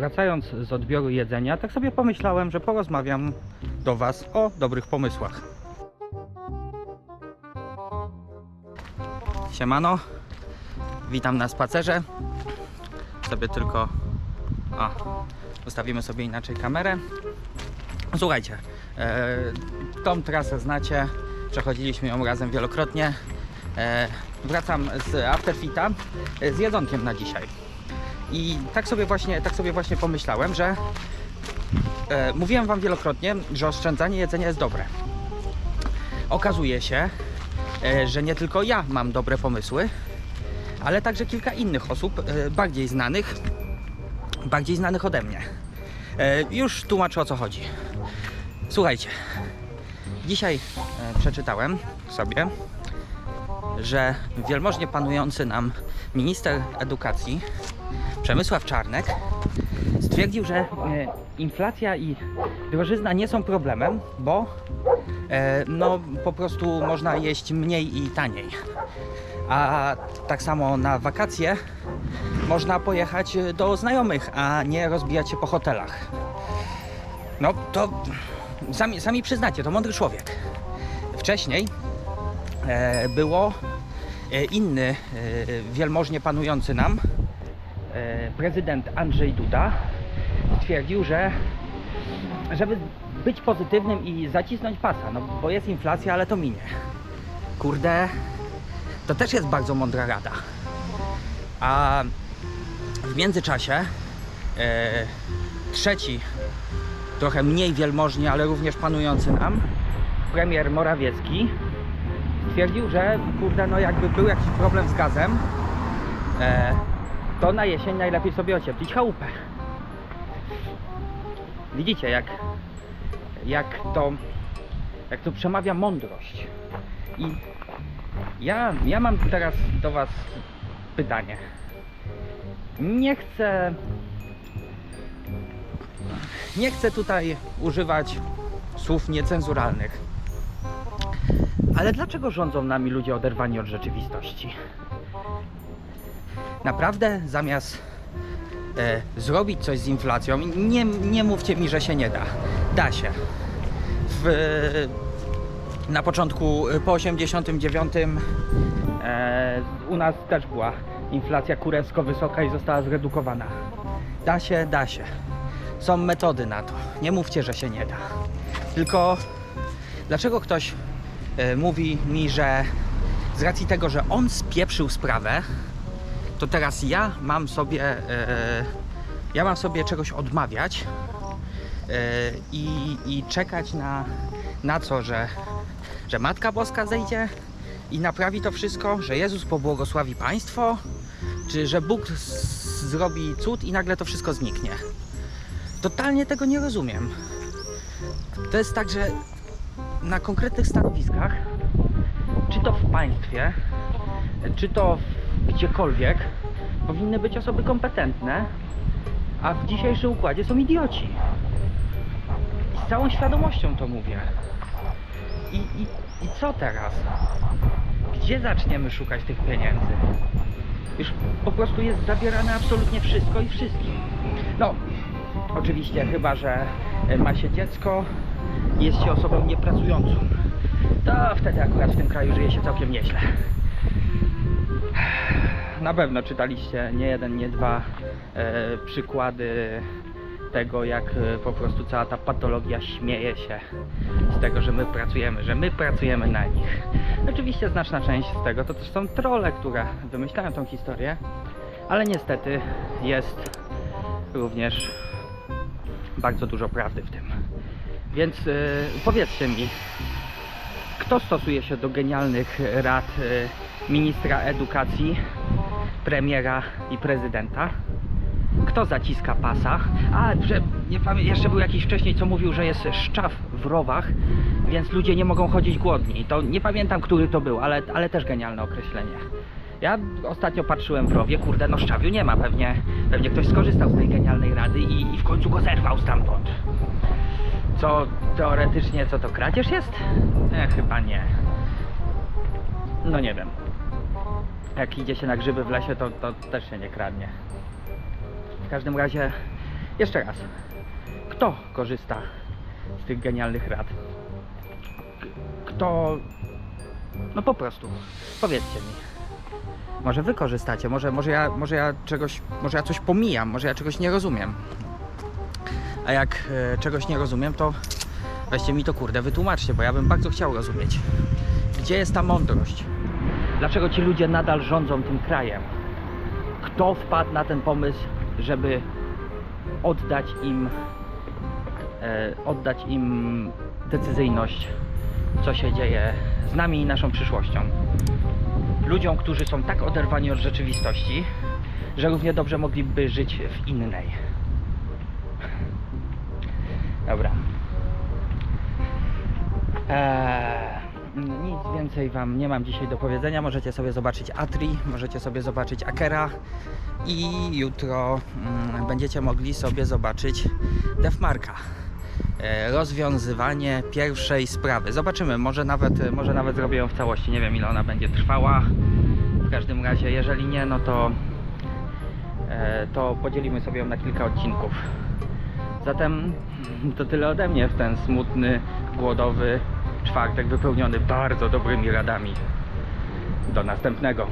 wracając z odbioru jedzenia, tak sobie pomyślałem, że porozmawiam do Was o dobrych pomysłach. Siemano, witam na spacerze. Sobie tylko. A, ustawimy sobie inaczej kamerę. Słuchajcie, e, tą trasę znacie, przechodziliśmy ją razem wielokrotnie. E, wracam z Afterfita e, z jedzonkiem na dzisiaj. I tak sobie właśnie, tak sobie właśnie pomyślałem, że e, mówiłem Wam wielokrotnie, że oszczędzanie jedzenia jest dobre. Okazuje się, e, że nie tylko ja mam dobre pomysły, ale także kilka innych osób, e, bardziej znanych, bardziej znanych ode mnie. E, już tłumaczę o co chodzi. Słuchajcie, dzisiaj e, przeczytałem sobie, że wielmożnie panujący nam minister edukacji Przemysław Czarnek stwierdził, że e, inflacja i drożyzna nie są problemem, bo e, no po prostu można jeść mniej i taniej. A tak samo na wakacje można pojechać do znajomych, a nie rozbijać się po hotelach. No to sami, sami przyznacie, to mądry człowiek. Wcześniej e, było e, inny e, wielmożnie panujący nam e, prezydent Andrzej Duda stwierdził, że żeby być pozytywnym i zacisnąć pasa, no bo jest inflacja, ale to minie. Kurde, to też jest bardzo mądra rada. A w międzyczasie e, trzeci, trochę mniej wielmożnie, ale również panujący nam, premier Morawiecki stwierdził, że kurde, no jakby był jakiś problem z gazem, e, to na jesień najlepiej sobie ocieplić chałupę. Widzicie, jak, jak to jak to przemawia mądrość. I ja, ja mam teraz do Was pytanie. Nie chcę. Nie chcę tutaj używać słów niecenzuralnych. Ale dlaczego rządzą nami ludzie oderwani od rzeczywistości? Naprawdę zamiast e, zrobić coś z inflacją, nie, nie mówcie mi, że się nie da. Da się. W, na początku, y, po 89 e, u nas też była inflacja kurewsko wysoka i została zredukowana. Da się, da się. Są metody na to. Nie mówcie, że się nie da. Tylko dlaczego ktoś e, mówi mi, że z racji tego, że on spieprzył sprawę, to teraz ja mam sobie e, ja mam sobie czegoś odmawiać e, i, i czekać na, na co, że, że Matka Boska zejdzie i naprawi to wszystko, że Jezus pobłogosławi państwo, czy że Bóg zrobi cud i nagle to wszystko zniknie. Totalnie tego nie rozumiem. To jest tak, że na konkretnych stanowiskach, czy to w państwie, czy to w- gdziekolwiek, powinny być osoby kompetentne, a w dzisiejszym układzie są idioci. I z całą świadomością to mówię. I, i, i co teraz? Gdzie zaczniemy szukać tych pieniędzy? Już po prostu jest zabierane absolutnie wszystko i wszystkim. No, oczywiście, chyba że ma się dziecko jest się osobą niepracującą. To wtedy akurat w tym kraju żyje się całkiem nieźle. Na pewno czytaliście nie jeden, nie dwa e, przykłady tego, jak e, po prostu cała ta patologia śmieje się z tego, że my pracujemy, że my pracujemy na nich. Oczywiście znaczna część z tego to też są trolle, które wymyślają tą historię, ale niestety jest również bardzo dużo prawdy w tym. Więc e, powiedzcie mi, kto stosuje się do genialnych rad e, ministra edukacji, premiera i prezydenta? Kto zaciska pasa? A, że nie pamię- jeszcze był jakiś wcześniej, co mówił, że jest szczaw w rowach, więc ludzie nie mogą chodzić głodni. To nie pamiętam, który to był, ale, ale też genialne określenie. Ja ostatnio patrzyłem w rowie, kurde, no szczawiu nie ma, pewnie, pewnie ktoś skorzystał z tej genialnej rady i, i w końcu go zerwał stamtąd. Co teoretycznie, co to kradzież jest? E, chyba nie. No nie wiem. Jak idzie się na grzyby w lesie, to, to też się nie kradnie. W każdym razie Jeszcze raz. Kto korzysta z tych genialnych rad? Kto. No po prostu. Powiedzcie mi. Może wy korzystacie, może, może, ja, może ja czegoś, może ja coś pomijam, może ja czegoś nie rozumiem. A jak e, czegoś nie rozumiem, to weźcie mi to kurde, wytłumaczcie, bo ja bym bardzo chciał rozumieć. Gdzie jest ta mądrość? Dlaczego ci ludzie nadal rządzą tym krajem? Kto wpadł na ten pomysł, żeby oddać im e, oddać im decyzyjność, co się dzieje z nami i naszą przyszłością? Ludziom, którzy są tak oderwani od rzeczywistości, że równie dobrze mogliby żyć w innej. Dobra. Eee, nic więcej Wam nie mam dzisiaj do powiedzenia. Możecie sobie zobaczyć Atri, możecie sobie zobaczyć Akera i jutro mm, będziecie mogli sobie zobaczyć Defmarka. E, rozwiązywanie pierwszej sprawy. Zobaczymy, może nawet, może nawet zrobię ją w całości. Nie wiem ile ona będzie trwała. W każdym razie, jeżeli nie, no to, e, to podzielimy sobie ją na kilka odcinków. Zatem to tyle ode mnie w ten smutny, głodowy czwartek wypełniony bardzo dobrymi radami. Do następnego.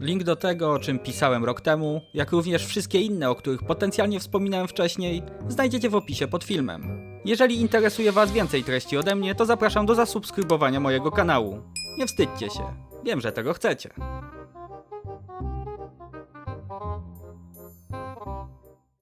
Link do tego, o czym pisałem rok temu, jak również wszystkie inne, o których potencjalnie wspominałem wcześniej, znajdziecie w opisie pod filmem. Jeżeli interesuje Was więcej treści ode mnie, to zapraszam do zasubskrybowania mojego kanału. Nie wstydźcie się, wiem, że tego chcecie.